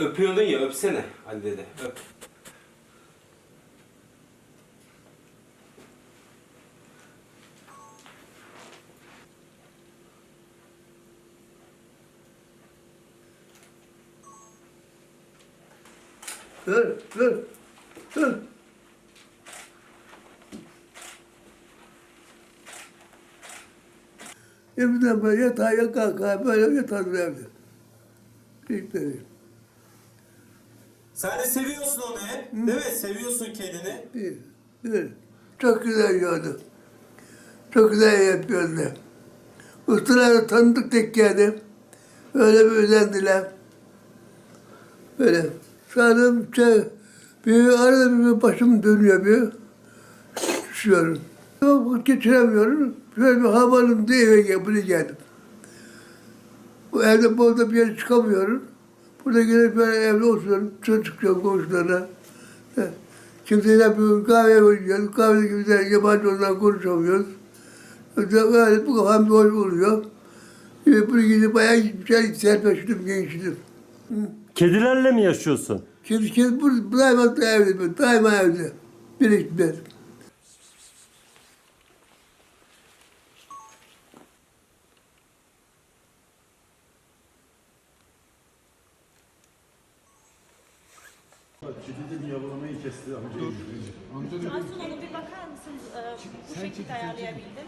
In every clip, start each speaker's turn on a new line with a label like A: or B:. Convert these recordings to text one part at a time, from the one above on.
A: Öpüyordun ya öpsene Ali dede öp.
B: Dur, dur, dur. Evden böyle yatağa kalkar, böyle yatarım evde. Değil.
C: Sen de seviyorsun onu hep. Değil mi? Seviyorsun kedini.
B: İyi, iyi. Çok güzel gördüm. Çok güzel yapıyordu. Ustaları tanıdık tek geldi. Öyle bir özendiler. Böyle. Sarım şey, bir arada bir başım dönüyor bir. Düşüyorum. Yok geçiremiyorum. Şöyle bir havalım diye eve buraya geldim. Bu evde burada bir yere çıkamıyorum. Burada gelip böyle evde oturuyorum. Çocuk komşularına. Kimseyle bir kahve oynuyoruz. Kahve gibi yabancı ondan konuşamıyoruz. Böyle bu kafam bir hoş oluyor. Ee, Buraya gidip bayağı gitmişler, serpeştim, gençtim.
D: Kedilerle mi yaşıyorsun?
B: Şimdi, şimdi bu, daima evde, daima evde. Biriktim.
E: Kedi de yavulamayı kesti amcayı.
F: Onu bir bakar mısınız? Ee, bu şekilde ayarlayabildim.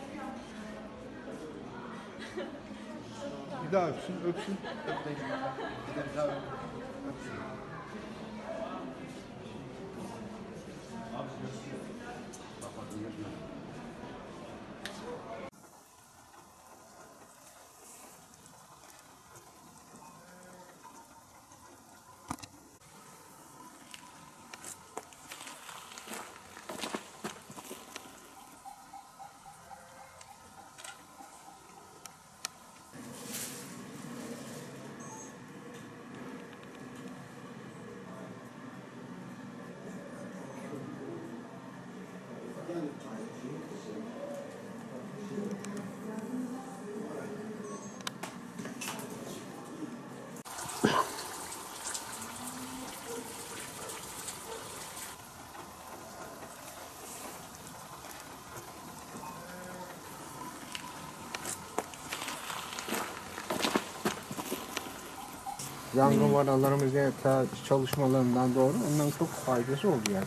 E: Bir daha öpsün, öpsün.
G: Yangın varalarımız çalışmalarından doğru ondan çok faydası oldu yani.